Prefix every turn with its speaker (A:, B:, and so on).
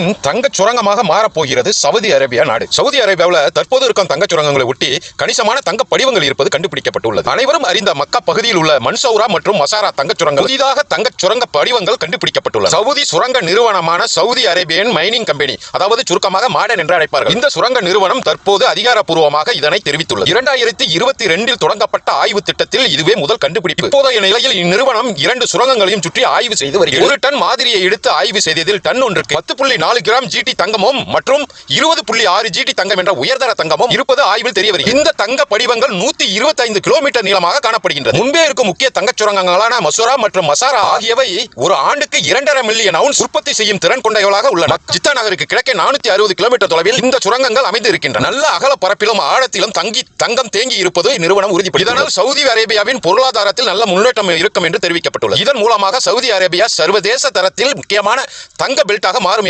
A: உலகின் தங்கச் சுரங்கமாக மாறப்போகிறது சவுதி அரேபியா நாடு. சவுதி அரேபியாவில் தற்போது இருக்கும் தங்கச் சுரங்கங்களை ஒட்டி கணிசமான தங்க படிவங்கள் இருப்பது கண்டுபிடிக்கப்பட்டுள்ளது. அனைவரும் அறிந்த மக்கா பகுதியில் உள்ள மன்சௌரா மற்றும் மசாரா தங்கச் சுரங்கம் புதிதாக தங்கச் சுரங்க படிவங்கள் கண்டுபிடிக்கப்பட்டுள்ளது சவுதி சுரங்க நிறுவனமான சவுதி அரேபியன் மைனிங் கம்பெனி அதாவது சுருக்கமாக மாடன் என்று அழைப்பார்கள். இந்த சுரங்க நிறுவனம் தற்போது அதிகாரப்பூர்வமாக இதனை தெரிவித்துள்ளது. இரண்டாயிரத்தி இருபத்தி ரெண்டில் தொடங்கப்பட்ட ஆய்வு திட்டத்தில் இதுவே முதல் கண்டுபிடிப்பு. இப்போதைய நிலையில் இந்நிறுவனம் இரண்டு சுரங்கங்களையும் சுற்றி ஆய்வு செய்து வருகிறது. ஒரு டன் மாதிரியை எடுத்து ஆய்வு செய்ததில் டன் ஒன்றுக்கு பத்து புள்ளி நாலு கிராம் ஜிடி தங்கமும் மற்றும் இருபது புள்ளி ஆறு ஜிடி தங்கம் என்ற உயர்தர தங்கமும் இருப்பது ஆய்வில் தெரிய வருகிறது. இந்த தங்க படிவங்கள் நூத்தி இருபத்தி ஐந்து கிலோமீட்டர் நீளமாக காணப்படுகின்றது. முன்பே இருக்கும் முக்கிய தங்க சுரங்கங்களான மசோரா மற்றும் மசாரா ஆகியவை ஒரு ஆண்டுக்கு இரண்டரை மில்லியன் அவுன்ஸ் உற்பத்தி செய்யும் திறன் கொண்டவர்களாக உள்ளன. சித்தா நகருக்கு கிழக்கே நானூத்தி அறுபது கிலோமீட்டர் தொலைவில் இந்த சுரங்கங்கள் அமைந்து இருக்கின்றன நல்ல அகல பரப்பிலும் ஆழத்திலும் தங்கி தங்கம் தேங்கி இருப்பது நிறுவனம் உறுதிப்படுத்தி இதனால் சவுதி அரேபியாவின் பொருளாதாரத்தில் நல்ல முன்னேற்றம் இருக்கும் என்று தெரிவிக்கப்பட்டுள்ளது. இதன் மூலமாக சவுதி அரேபியா சர்வதேச தரத்தில் முக்கியமான தங்க பெல்ட்டாக மாறும்